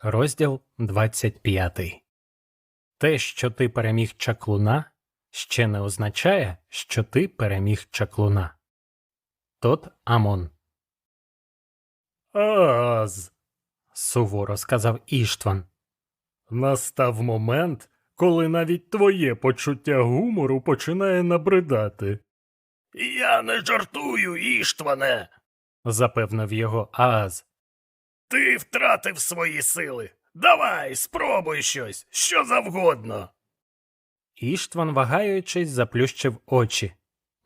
Розділ 25 Те, що ти переміг чаклуна, ще не означає, що ти переміг чаклуна. Тот Амон. Аз. суворо сказав Іштван. Настав момент, коли навіть твоє почуття гумору починає набридати, Я не жартую, Іштване. запевнив його Ааз. Ти втратив свої сили. Давай, спробуй щось, що завгодно. Іштван, вагаючись, заплющив очі.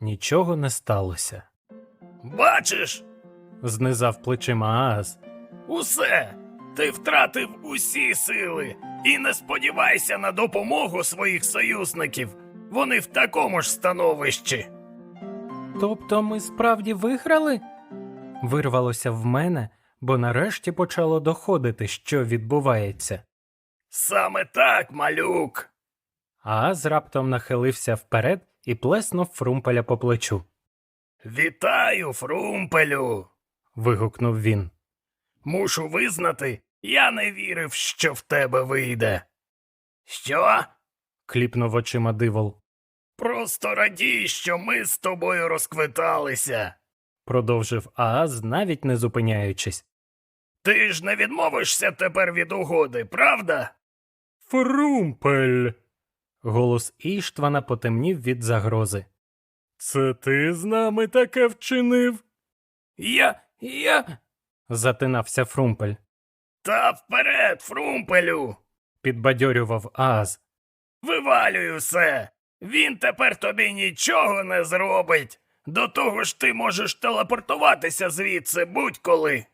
Нічого не сталося. Бачиш, Знизав плечима Ааз. усе. Ти втратив усі сили і не сподівайся на допомогу своїх союзників. Вони в такому ж становищі. Тобто ми справді виграли? Вирвалося в мене, бо нарешті почало доходити, що відбувається. Саме так, малюк. Ааз раптом нахилився вперед і плеснув Фрумпеля по плечу. Вітаю, Фрумпелю. Вигукнув він. Мушу визнати, я не вірив, що в тебе вийде. Що? Кліпнув очима дивол. Просто радій, що ми з тобою розквиталися. Продовжив Ааз, навіть не зупиняючись. Ти ж не відмовишся тепер від угоди, правда? Фрумпель. Голос Іштвана потемнів від загрози. Це ти з нами таке вчинив? Я. я. затинався Фрумпель. Та вперед, Фрумпелю. Підбадьорював Ааз. Вивалюй усе. Він тепер тобі нічого не зробить. До того ж ти можеш телепортуватися звідси будь-коли.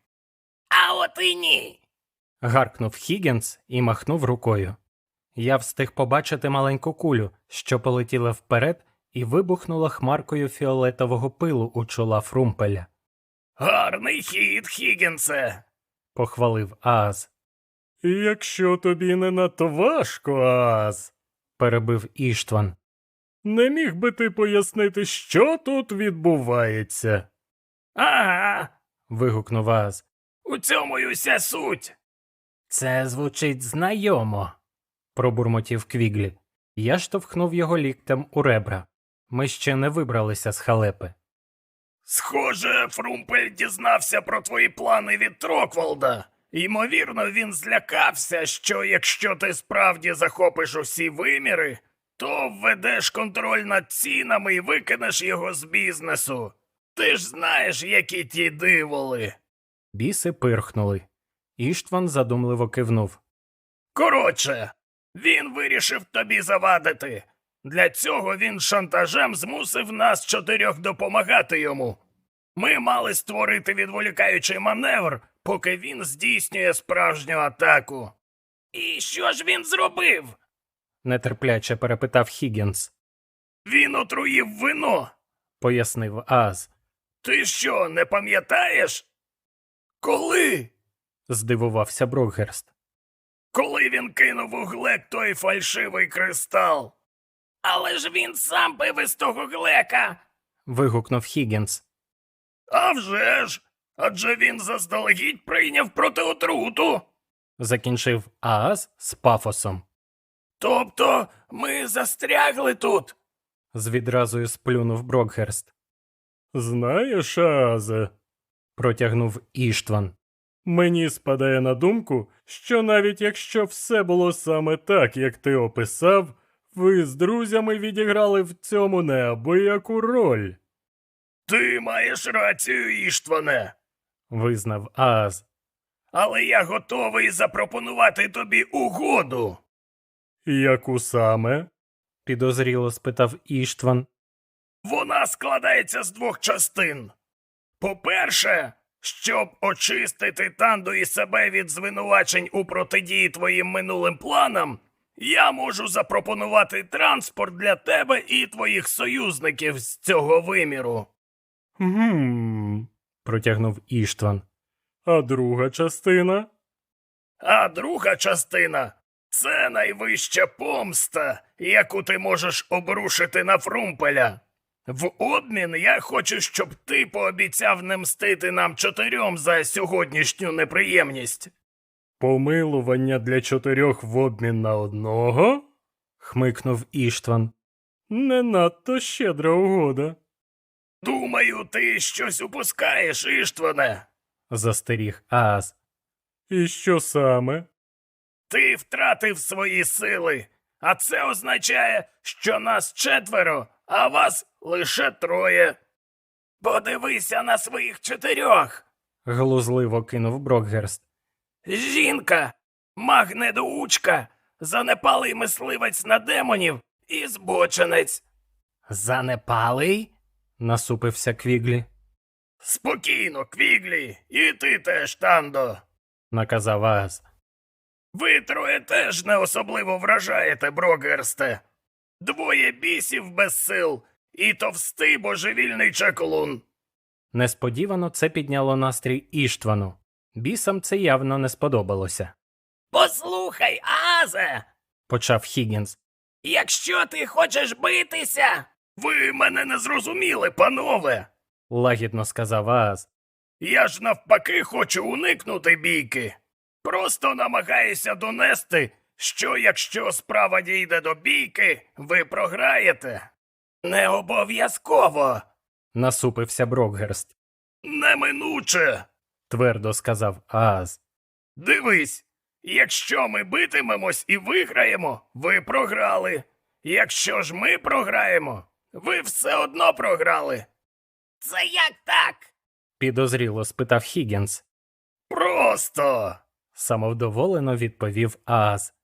А от і ні. гаркнув Хіггінс і махнув рукою. Я встиг побачити маленьку кулю, що полетіла вперед і вибухнула хмаркою фіолетового пилу у чола Фрумпеля, Гарний хід, Хігінсе. похвалив Ааз. Якщо тобі не надто важко, Ааз, перебив Іштван. Не міг би ти пояснити, що тут відбувається? Ага, вигукнув Ааз. У цьому й уся суть. Це звучить знайомо, пробурмотів Квіглі. Я штовхнув його ліктем у ребра. Ми ще не вибралися з халепи. Схоже, Фрумпель дізнався про твої плани від Трокволда. Ймовірно, він злякався, що якщо ти справді захопиш усі виміри, то введеш контроль над цінами і викинеш його з бізнесу. Ти ж знаєш, які ті диволи. Біси пирхнули. Іштван задумливо кивнув. Коротше, він вирішив тобі завадити. Для цього він шантажем змусив нас чотирьох допомагати йому. Ми мали створити відволікаючий маневр, поки він здійснює справжню атаку. І що ж він зробив? нетерпляче перепитав Хіггінс, Він отруїв вино. пояснив Аз. Ти що, не пам'ятаєш? Коли? Здивувався Брокгерст. Коли він кинув у глек той фальшивий кристал. Але ж він сам пив із того глека. вигукнув Хіггінс. А вже ж! Адже він заздалегідь прийняв проти отруту. Закінчив Ааз з пафосом. Тобто ми застрягли тут. З відразою сплюнув Брокгерст. Знаєш, Аазе, протягнув Іштван. Мені спадає на думку, що навіть якщо все було саме так, як ти описав, ви з друзями відіграли в цьому неабияку роль, Ти маєш рацію, Іштване. визнав Ааз. Але я готовий запропонувати тобі угоду. Яку саме? підозріло спитав Іштван. Вона складається з двох частин. По-перше, щоб очистити Танду і себе від звинувачень у протидії твоїм минулим планам, я можу запропонувати транспорт для тебе і твоїх союзників з цього виміру. Гм. протягнув Іштван. А друга частина? А друга частина це найвища помста, яку ти можеш обрушити на Фрумпеля. В обмін я хочу, щоб ти пообіцяв не мстити нам чотирьом за сьогоднішню неприємність. Помилування для чотирьох в обмін на одного? хмикнув Іштван. Не надто щедра угода, Думаю, ти щось упускаєш, Іштване. застеріг Ааз. І що саме? Ти втратив свої сили, а це означає, що нас четверо, а вас лише троє. Подивися на своїх чотирьох. глузливо кинув Брокгерст. Жінка, маг-недоучка, занепалий мисливець на демонів і збоченець. Занепалий? насупився Квіглі, Спокійно, Квіглі, і ти теж, Тандо. наказав Ааз. Ви троє теж не особливо вражаєте, Брогерсте. Двоє бісів без сил і товстий божевільний чаклун. Несподівано це підняло настрій Іштвану. Бісам це явно не сподобалося, Послухай, Азе, почав Хіггінс. якщо ти хочеш битися. Ви мене не зрозуміли, панове. лагідно сказав Ааз. Я ж навпаки хочу уникнути бійки. Просто намагаюся донести, що якщо справа дійде до бійки, ви програєте. Не обов'язково, Насупився Брокгерст, неминуче. твердо сказав Ааз. Дивись, якщо ми битимемось і виграємо, ви програли. Якщо ж ми програємо, ви все одно програли. Це як так? Підозріло спитав Хіггінс. Просто. Самовдоволено відповів Ааз.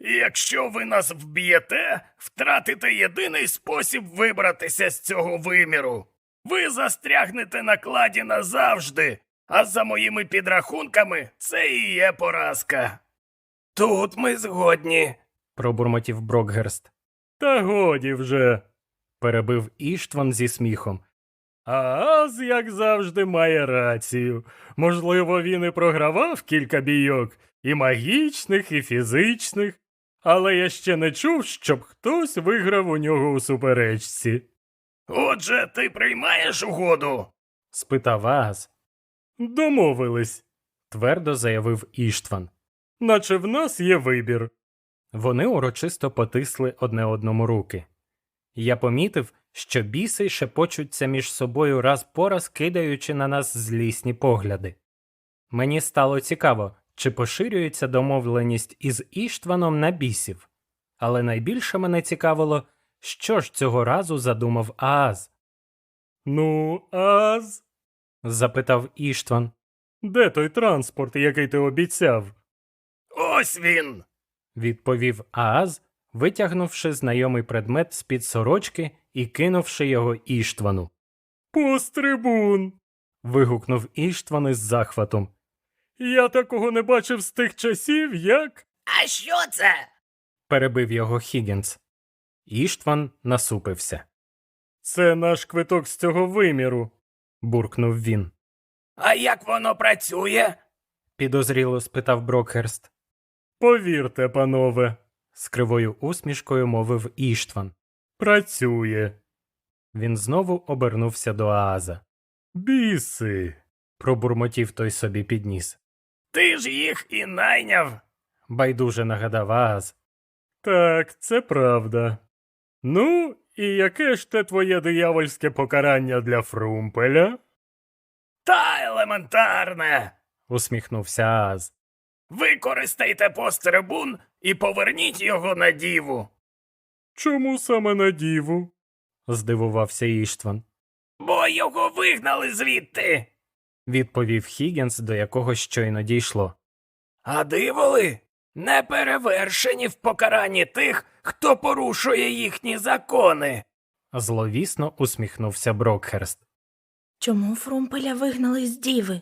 Якщо ви нас вб'єте, втратите єдиний спосіб вибратися з цього виміру. Ви застрягнете на кладі назавжди, а за моїми підрахунками це і є поразка. Тут ми згодні. пробурмотів Брокгерст. Та годі вже. перебив Іштван зі сміхом. Ааз, як завжди, має рацію. Можливо, він і програвав кілька бійок, і магічних, і фізичних, але я ще не чув, щоб хтось виграв у нього у суперечці. Отже, ти приймаєш угоду? спитав Ааз. Домовились, твердо заявив Іштван. Наче в нас є вибір. Вони урочисто потисли одне одному руки. Я помітив, що біси шепочуться між собою раз по раз кидаючи на нас злісні погляди. Мені стало цікаво, чи поширюється домовленість із Іштваном на бісів, але найбільше мене цікавило, що ж цього разу задумав Ааз. Ну, Ааз? запитав Іштван. Де той транспорт, який ти обіцяв? Ось він. відповів Ааз, витягнувши знайомий предмет з під сорочки і кинувши його Іштвану. Пострибун. вигукнув Іштван із захватом. Я такого не бачив з тих часів, як. А що це? перебив його Хіггінс. Іштван насупився. Це наш квиток з цього виміру, буркнув він. А як воно працює? підозріло спитав Брокхерст. Повірте, панове, з кривою усмішкою мовив Іштван. Працює. Він знову обернувся до Ааза. Біси. пробурмотів той собі підніс. Ти ж їх і найняв. Байдуже нагадав Ааз. Так, це правда. Ну, і яке ж те твоє диявольське покарання для Фрумпеля? Та елементарне. усміхнувся Ааз. Використайте пострибун і поверніть його на діву. Чому саме на діву? здивувався Іштван. Бо його вигнали звідти. Відповів Хіггінс, до якого щойно дійшло. А диволи не перевершені в покаранні тих, хто порушує їхні закони. Зловісно усміхнувся Брокхерст. Чому Фрумпеля вигнали з діви?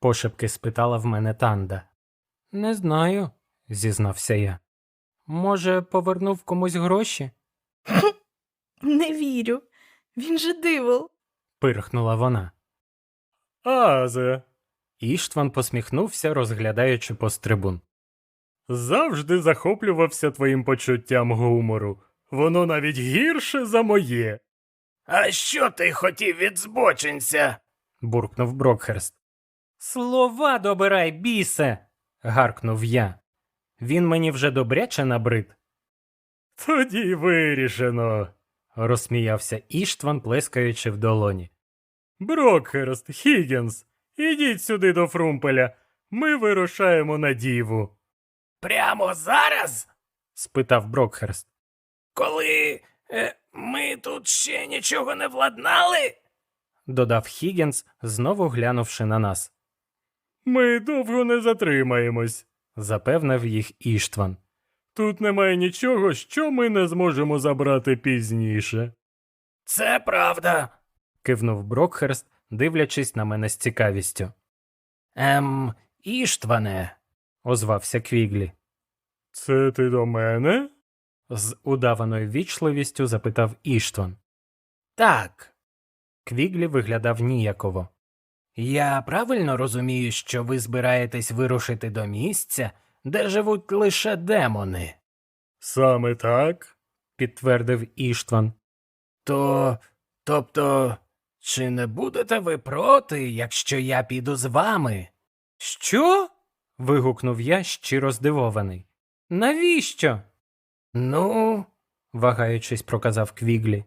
Пошепки спитала в мене Танда. Не знаю, зізнався я. Може, повернув комусь гроші? Не вірю. Він же дивол. пирхнула вона. Азе. Іштван посміхнувся, розглядаючи пострибун. Завжди захоплювався твоїм почуттям гумору. Воно навіть гірше за моє. А що ти хотів від збочинця? буркнув Брокхерст. Слова добирай, бісе. гаркнув я. Він мені вже добряче набрид. Тоді вирішено, розсміявся Іштван, плескаючи в долоні. Брокхерст, Хіггінс, ідіть сюди до Фрумпеля. Ми вирушаємо на діву. Прямо зараз? спитав Брокхерст. Коли е, ми тут ще нічого не владнали? додав Хіггінс, знову глянувши на нас. Ми довго не затримаємось, запевнив їх Іштван. Тут немає нічого, що ми не зможемо забрати пізніше, Це правда. Кивнув Брокхерст, дивлячись на мене з цікавістю. Ем, Іштване. озвався Квіглі. Це ти до мене? з удаваною вічливістю запитав Іштван. Так. Квіглі виглядав ніяково. Я правильно розумію, що ви збираєтесь вирушити до місця, де живуть лише демони. Саме так, підтвердив Іштван. То, тобто, чи не будете ви проти, якщо я піду з вами? Що? вигукнув я, щиро здивований. Навіщо? Ну, вагаючись, проказав Квіглі.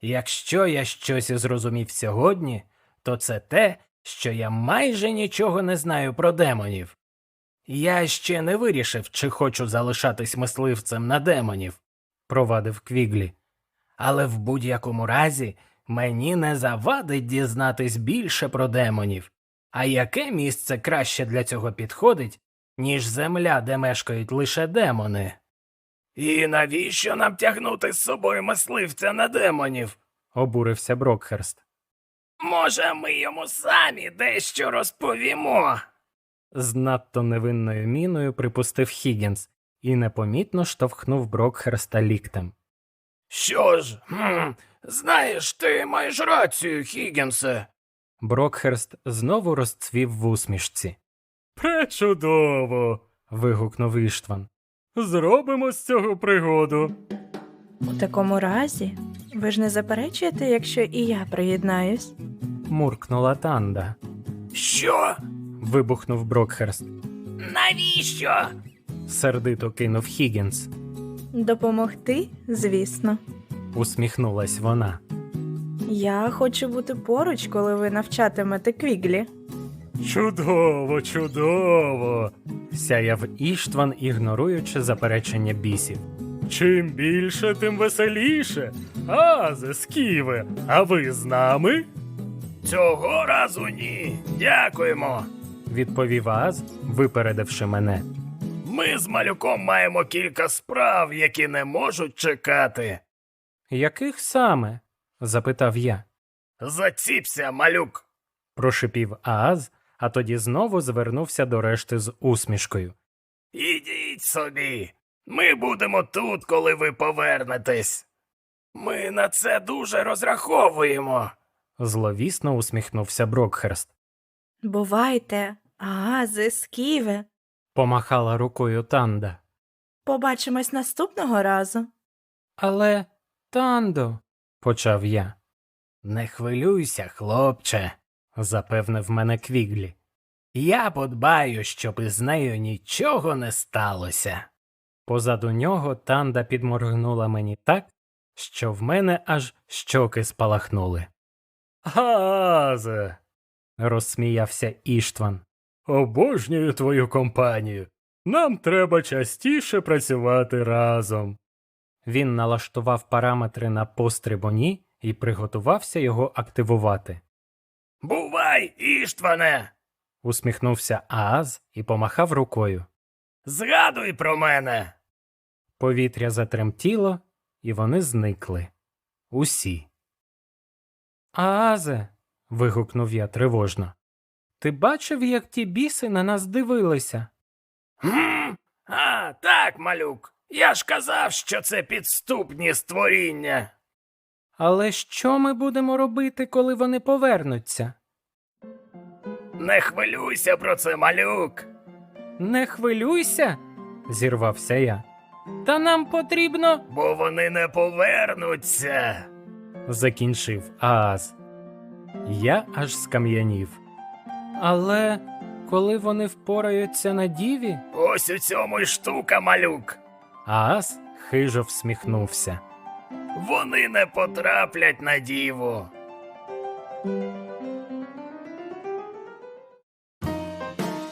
якщо я щось і зрозумів сьогодні, то це те, що я майже нічого не знаю про демонів. Я ще не вирішив, чи хочу залишатись мисливцем на демонів, провадив Квіглі. але в будь-якому разі мені не завадить дізнатись більше про демонів. А яке місце краще для цього підходить, ніж земля, де мешкають лише демони? І навіщо нам тягнути з собою мисливця на демонів? обурився Брокхерст. Може, ми йому самі дещо розповімо. З надто невинною міною припустив Хіггінс і непомітно штовхнув Брокхерста ліктем. Що ж, хм, знаєш, ти маєш рацію, Хіггінсе. Брокхерст знову розцвів в усмішці. Пречудово. вигукнув Іштван. Зробимо з цього пригоду. У такому разі, ви ж не заперечуєте, якщо і я приєднаюсь? муркнула Танда. Що? Вибухнув Брокхерст. Навіщо? Сердито кинув Хіггінс. Допомогти, звісно. Усміхнулась вона. Я хочу бути поруч, коли ви навчатимете квіглі. Чудово, чудово. сяяв Іштван, ігноруючи заперечення бісів. Чим більше, тим веселіше. Азе, сківе, а ви з нами? Цього разу ні. Дякуємо. відповів Аз, випередивши мене. Ми з малюком маємо кілька справ, які не можуть чекати. Яких саме? запитав я. Заціпся, малюк. Прошипів Ааз, а тоді знову звернувся до решти з усмішкою. Ідіть собі. Ми будемо тут, коли ви повернетесь. Ми на це дуже розраховуємо. Зловісно усміхнувся Брокхерст. Бувайте, ази, сківе. Помахала рукою Танда. Побачимось наступного разу. Але, Тандо, почав я, Не хвилюйся, хлопче, запевнив мене Квіглі. я подбаю, щоб із нею нічого не сталося. Позаду нього Танда підморгнула мені так, що в мене аж щоки спалахнули. Газе. розсміявся Іштван. Обожнюю твою компанію. Нам треба частіше працювати разом. Він налаштував параметри на пострибоні і приготувався його активувати. Бувай, Іштване! Усміхнувся Ааз і помахав рукою. Згадуй про мене. Повітря затремтіло, і вони зникли. Усі. Аазе. вигукнув я тривожно. Ти бачив, як ті біси на нас дивилися? Гм? А, так, малюк. Я ж казав, що це підступні створіння. Але що ми будемо робити, коли вони повернуться? Не хвилюйся про це, малюк. Не хвилюйся, зірвався я. Та нам потрібно. Бо вони не повернуться. закінчив Ааз. Я аж скам'янів. Але коли вони впораються на діві? Ось у цьому й штука, малюк. Аас хижо всміхнувся. Вони не потраплять на діву.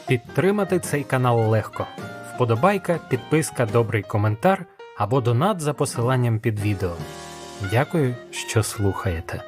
Підтримати цей канал легко. Вподобайка, підписка, добрий коментар або донат за посиланням під відео. Дякую, що слухаєте.